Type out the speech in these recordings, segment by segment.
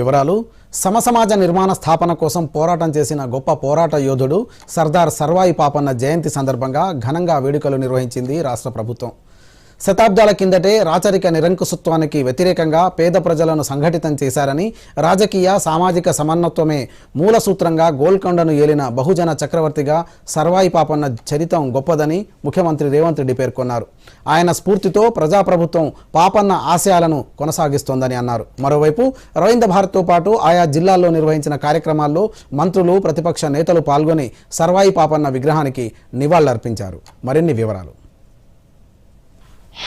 వివరాలు. సమసమాజ నిర్మాణ స్థాపన కోసం పోరాటం చేసిన గొప్ప పోరాట యోధుడు సర్దార్ సర్వాయి పాపన్న జయంతి సందర్భంగా ఘనంగా వేడుకలు నిర్వహించింది రాష్ట్ర ప్రభుత్వం. శతాబ్దాల కిందటే రాచరిక నిరంకుశత్వానికి వ్యతిరేకంగా పేద ప్రజలను సంఘటితం చేశారని రాజకీయ సామాజిక సమన్వత్వమే మూల సూత్రంగా గోల్కొండను ఏలిన బహుజన చక్రవర్తిగా సర్వాయి పాపన్న చరితం గొప్పదని ముఖ్యమంత్రి రేవంత్ రెడ్డి పేర్కొన్నారు. ఆయన స్ఫూర్తితో ప్రజాప్రభుత్వం పాపన్న ఆశయాలను కొనసాగిస్తోందని అన్నారు. మరోవైపు రవీంద్ర భారత్తో పాటు ఆయా జిల్లాల్లో నిర్వహించిన కార్యక్రమాల్లో మంత్రులు ప్రతిపక్ష నేతలు పాల్గొని సర్వాయి పాపన్న విగ్రహానికి నివాళులర్పించారు. మరిన్ని వివరాలు.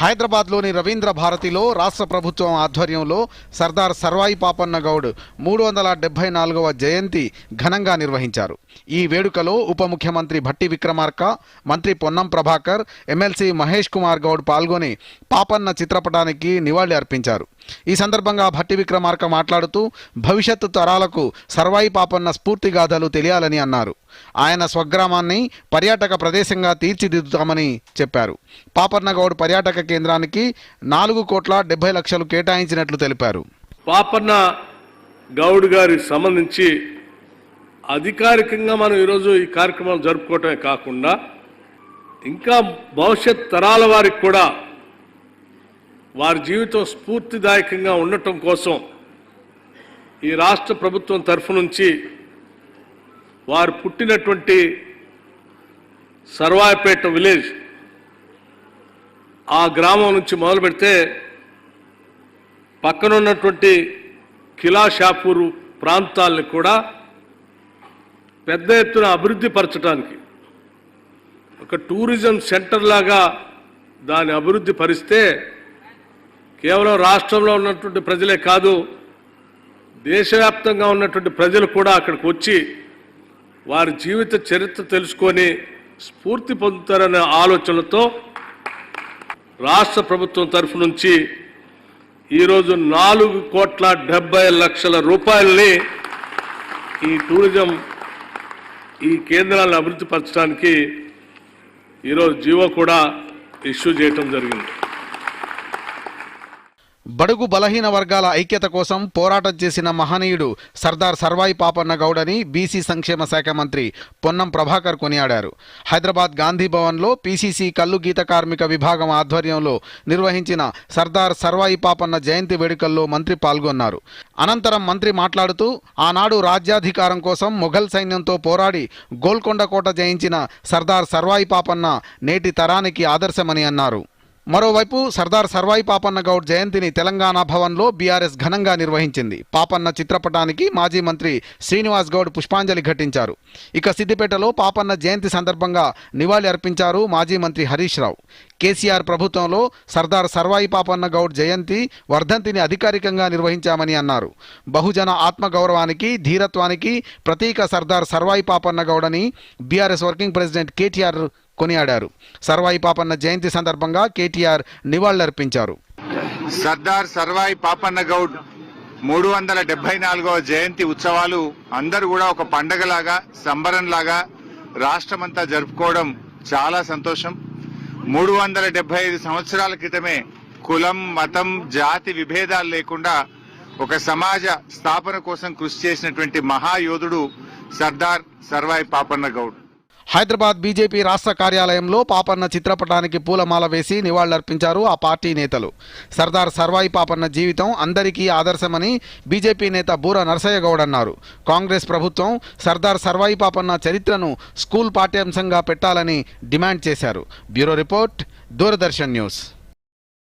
హైదరాబాద్లోని రవీంద్ర భారతిలో రాష్ట్ర ప్రభుత్వం ఆధ్వర్యంలో సర్దార్ సర్వాయి పాపన్న గౌడ్ మూడు వందల డెబ్బై నాలుగవ జయంతి ఘనంగా నిర్వహించారు. ఈ వేడుకలో ఉప ముఖ్యమంత్రి భట్టి విక్రమార్క మంత్రి పొన్నం ప్రభాకర్ ఎమ్మెల్సీ మహేష్ కుమార్ గౌడ్ పాల్గొని పాపన్న చిత్రపటానికి నివాళి అర్పించారు. ఈ సందర్భంగా భట్టి విక్రమార్క మాట్లాడుతూ భవిష్యత్తు తరాలకు సర్వాయి పాపన్న స్ఫూర్తిగాథలు తెలియాలని అన్నారు. ఆయన స్వగ్రామాన్ని పర్యాటక ప్రదేశంగా తీర్చిదిద్దుతామని చెప్పారు. పాపన్నగౌడ్ పర్యాటక కేంద్రానికి నాలుగు కోట్ల డెబ్బై లక్షలు కేటాయించినట్లు తెలిపారు. పాపన్న గౌడ్ గారికి సంబంధించి అధికారికంగా మనం ఈరోజు ఈ కార్యక్రమం జరుపుకోవటమే కాకుండా ఇంకా భవిష్యత్ తరాల వారికి కూడా వారి జీవితం స్ఫూర్తిదాయకంగా ఉండటం కోసం ఈ రాష్ట్ర ప్రభుత్వం తరఫు నుంచి వారు పుట్టినటువంటి సర్వాయపేట విలేజ్ ఆ గ్రామం నుంచి మొదలు పెడితే పక్కన ఉన్నటువంటి కిలా షాపూరు ప్రాంతాలను కూడా పెద్ద ఎత్తున అభివృద్ధి పరచడానికి ఒక టూరిజం సెంటర్ లాగా దాన్ని అభివృద్ధి పరిస్తే కేవలం రాష్ట్రంలో ఉన్నటువంటి ప్రజలే కాదు దేశవ్యాప్తంగా ఉన్నటువంటి ప్రజలు కూడా అక్కడికి వచ్చి వారి జీవిత చరిత్ర తెలుసుకొని స్ఫూర్తి పొందుతారనే ఆలోచనలతో రాష్ట్ర ప్రభుత్వం తరఫు నుంచి ఈరోజు నాలుగు కోట్ల డెబ్బై లక్షల రూపాయల్ని ఈ టూరిజం ఈ కేంద్రాలను అభివృద్ధి పరచడానికి ఈరోజు జీవో కూడా ఇష్యూ చేయటం జరిగింది. బడుగు బలహీన వర్గాల ఐక్యత కోసం పోరాటం చేసిన మహనీయుడు సర్దార్ సర్వాయి పాపన్న గౌడని బీసీ సంక్షేమ శాఖ మంత్రి పొన్నం ప్రభాకర్ కొనియాడారు. హైదరాబాద్ గాంధీ భవన్లో పీసీసీ కల్లు గీత కార్మిక విభాగం ఆధ్వర్యంలో నిర్వహించిన సర్దార్ సర్వాయి పాపన్న జయంతి వేడుకల్లో మంత్రి పాల్గొన్నారు. అనంతరం మంత్రి మాట్లాడుతూ ఆనాడు రాజ్యాధికారం కోసం మొఘల్ సైన్యంతో పోరాడి గోల్కొండ కోట జయించిన సర్దార్ సర్వాయి పాపన్న నేటి తరానికి ఆదర్శమని అన్నారు. మరోవైపు సర్దార్ సర్వాయి పాపన్న గౌడ్ జయంతిని తెలంగాణ భవన్లో బీఆర్ఎస్ ఘనంగా నిర్వహించింది. పాపన్న చిత్రపటానికి మాజీ మంత్రి శ్రీనివాస్ గౌడ్ పుష్పాంజలి ఘటించారు. ఇక సిద్దిపేటలో పాపన్న జయంతి సందర్భంగా నివాళి అర్పించారు మాజీ మంత్రి హరీష్ రావు. కేసీఆర్ ప్రభుత్వంలో సర్దార్ సర్వాయి పాపన్న గౌడ్ జయంతి వర్ధంతిని అధికారికంగా నిర్వహించామని అన్నారు. బహుజన ఆత్మగౌరవానికి ధీరత్వానికి ప్రతీక సర్దార్ సర్వాయి పాపన్న గౌడని బీఆర్ఎస్ వర్కింగ్ ప్రెసిడెంట్ కేటీఆర్ కొనియాడారు. సర్వాయి పాపన్న జయంతి సందర్భంగా కేటీఆర్ నివాళులర్పించారు. సర్దార్ సర్వాయి పాపన్న గౌడ్ మూడు వందల డెబ్బై నాలుగవ జయంతి ఉత్సవాలు అందరూ కూడా ఒక పండగలాగా సంబరంలాగా రాష్ట్రమంతా జరుపుకోవడం చాలా సంతోషం. మూడు వందల డెబ్బై ఐదు సంవత్సరాల క్రితమే కులం మతం జాతి విభేదాలు లేకుండా ఒక సమాజ స్థాపన కోసం కృషి చేసినటువంటి మహాయోధుడు సర్దార్ సర్వాయి పాపన్న గౌడ్. హైదరాబాద్ బీజేపీ రాష్ట్ర కార్యాలయంలో పాపన్న చిత్రపటానికి పూలమాల వేసి నివాళులర్పించారు ఆ పార్టీ నేతలు. సర్దార్ సర్వాయి పాపన్న జీవితం అందరికీ ఆదర్శమని బీజేపీ నేత బూర నరసయ్య గౌడ్ అన్నారు. కాంగ్రెస్ ప్రభుత్వం సర్దార్ సర్వాయి పాపన్న చరిత్రను స్కూల్ పాఠ్యాంశంగా పెట్టాలని డిమాండ్ చేశారు. Bureau report Doordarshan news.